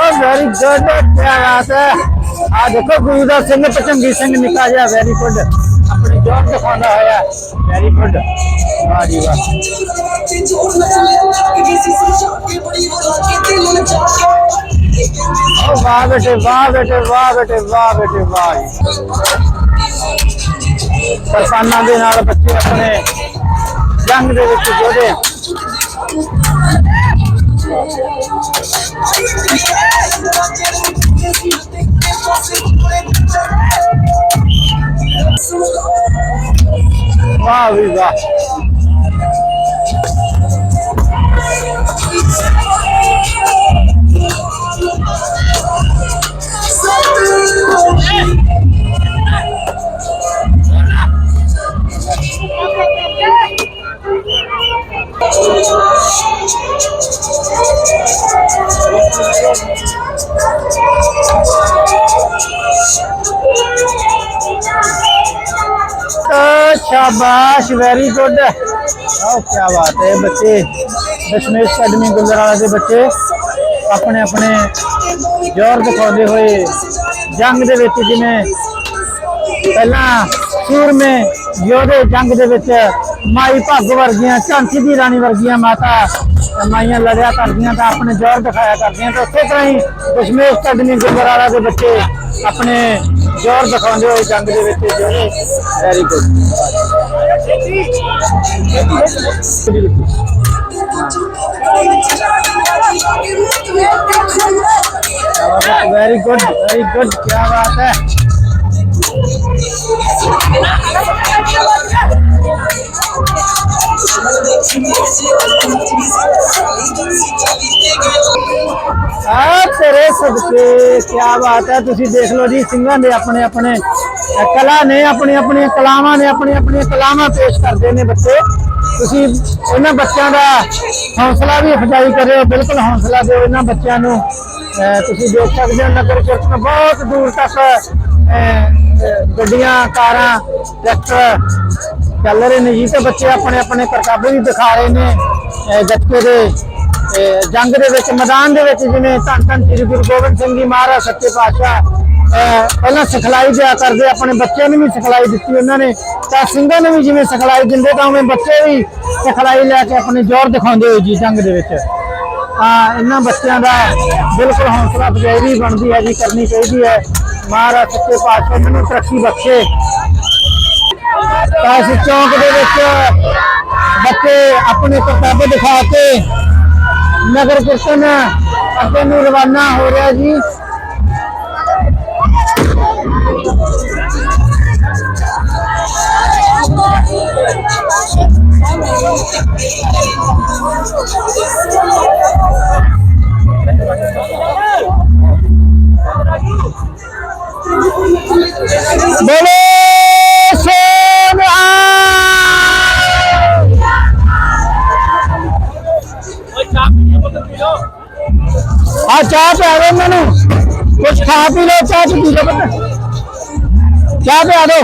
ਓ very good ਕੀ ਬਾਤ ਹੈ। ਆ ਦੇਖੋ ਗੁਰੂ ਸਿੰਘ ਪਚੰਗੀ ਸਿੰਘ ਨਿਕਾ ਜਿਹਾ ਵੈਰੀ ਗੁੱਡ ਆਪਣੀ ਜੋਰ ਦਿਖਾਉਂਦਾ ਹੋਇਆ ਵੈਰੀ ਗੁੱਡ ਵਾਹ ਜੀ ਵਾਹ। ਓ ਵਾਹ ਬੇਟੇ ਵਾਹ ਬੇਟੇ ਵਾਹ ਬੇਟੇ ਵਾਹ ਬੇਟੇ, ਵਾਹ ਜੀ। ਦੇ ਨਾਲ ਬੱਚੇ ਆਪਣੇ ਜੰਗ ਦੇ ਵਿੱਚ ਜੋੜੇ। Viva. Thank you. ਸ਼ਾਬਾਸ਼ ਵੈਰੀ ਗੁੱਡ ਆਹ ਕੀ ਬਾਤ ਹੈ ਬੱਚੇ। ਦਸ਼ਮੇਸ਼ ਅਕੈਡਮੀ ਗੁਲਦਰਾਲਾ ਦੇ ਬੱਚੇ ਆਪਣੇ ਆਪਣੇ ਜ਼ੋਰ ਦਿਖਾਉਂਦੇ ਹੋਏ ਜੰਗ ਦੇ ਵਿੱਚ ਜਿਵੇਂ ਪਹਿਲਾਂ ਸੂਰਮੇ ਯੋਧੇ ਜੰਗ ਦੇ ਵਿੱਚ ਮਾਈ ਭੱਗ ਵਰਗੀਆਂ, ਝਾਂਸੀ ਦੀ ਰਾਣੀ ਵਰਗੀਆਂ ਮਾਤਾ ਮਾਈਆਂ ਲੜਿਆ ਕਰਦੀਆਂ ਤਾਂ ਆਪਣੇ ਜ਼ੋਰ ਦਿਖਾਇਆ ਕਰਦੀਆਂ ਤਾਂ ਉਸੇ ਤਰ੍ਹਾਂ ਹੀ ਦਸ਼ਮੇਸ਼ ਅਕੈਡਮੀ ਗੁਰਦੁਆਰਾ ਦੇ ਬੱਚੇ ਆਪਣੇ ਜ਼ੋਰ ਦਿਖਾਉਂਦੇ ਹੋਏ ਜੰਗ ਦੇ ਵਿੱਚ ਜਿਹੜੇ very good very good very good क्या बात है? आप तेरे सदके क्या बात है? तुम देख लो जी सिंह ने अपने अपने। ਕਲਾ ਨੇ ਆਪਣੀ ਆਪਣੀਆਂ ਕਲਾਵਾਂ ਨੇ ਆਪਣੀ ਆਪਣੀਆਂ ਕਲਾਵਾਂ ਪੇਸ਼ ਕਰਦੇ ਨੇ ਬੱਚੇ। ਤੁਸੀਂ ਇਹਨਾਂ ਬੱਚਿਆਂ ਦਾ ਹੌਸਲਾ ਵੀ ਅਫਜ਼ਾਈ ਕਰਿਓ ਬਿਲਕੁਲ ਹੌਸਲਾ ਦਿਓ ਇਹਨਾਂ ਬੱਚਿਆਂ ਨੂੰ। ਤੁਸੀਂ ਦੇਖ ਸਕਦੇ ਹੋ ਨਗਰ ਕੀਰਤਨ ਬਹੁਤ ਦੂਰ ਤੱਕ ਅ, ਗੱਡੀਆਂ ਕਾਰਾਂ ਟਰੈਕਟਰ ਚੱਲ ਰਹੇ ਨੇ। ਜੀ ਤੇ ਬੱਚੇ ਆਪਣੇ ਆਪਣੇ ਕਰਤੱਵ ਵੀ ਦਿਖਾ ਰਹੇ ਨੇ ਅ, ਗੱਤਕੇ ਦੇ ਜੰਗ ਦੇ ਵਿੱਚ ਮੈਦਾਨ ਦੇ ਵਿੱਚ ਜਿਵੇਂ ਧੰਨ ਧੰਨ ਸ੍ਰੀ ਗੁਰੂ ਗੋਬਿੰਦ ਸਿੰਘ ਜੀ ਮਹਾਰਾਜ ਸੱਚੇ ਪਾਤਸ਼ਾਹ ਪਹਿਲਾਂ ਸਿਖਲਾਈ ਦਿਆ ਕਰਦੇ, ਆਪਣੇ ਬੱਚਿਆਂ ਨੂੰ ਵੀ ਸਿਖਲਾਈ ਦਿੱਤੀ ਉਹਨਾਂ ਨੇ। ਤਾਂ ਸਿੰਘਾਂ ਨੂੰ ਵੀ ਜਿਵੇਂ ਸਿਖਲਾਈ ਦਿੰਦੇ, ਤਾਂ ਉਵੇਂ ਬੱਚੇ ਵੀ ਸਿਖਲਾਈ ਲੈ ਕੇ ਆਪਣੇ ਜ਼ੋਰ ਦਿਖਾਉਂਦੇ ਹੋਏ ਜੀ ਜੰਗ ਦੇ ਵਿੱਚ। ਤਾਂ ਇਹਨਾਂ ਬੱਚਿਆਂ ਦਾ ਬਿਲਕੁਲ ਹੌਸਲਾ ਅਫਜ਼ਾਈ ਵੀ ਬਣਦੀ ਹੈ ਜੀ, ਕਰਨੀ ਚਾਹੀਦੀ ਹੈ। ਮਹਾਰਾਜ ਸੱਚੇ ਪਾਤਸ਼ਾਹ ਨੂੰ ਤਰੱਕੀ ਬਖਸ਼ੇ। ਤਾਂ ਇਸ ਚੌਂਕ ਦੇ ਵਿੱਚ ਬੱਚੇ ਆਪਣੇ ਕਰਤੱਵ ਦਿਖਾ ਕੇ ਨਗਰ ਕੀਰਤਨ ਅੱਗੇ ਨੂੰ ਰਵਾਨਾ ਹੋ ਰਿਹਾ ਜੀ। ਬੋਲੇ ਸੋਨਿਆ ਆ ਚਾਹ ਪਿਆ ਦਿਓ ਇਹਨਾਂ ਨੂੰ ਕੁਝ ਖਾ ਪੀ ਲਓ ਚਾਹ ਚ ਪੀ ਲਓ ਪੁੱਤ ਚਾਹ ਪਿਆ ਦਿਓ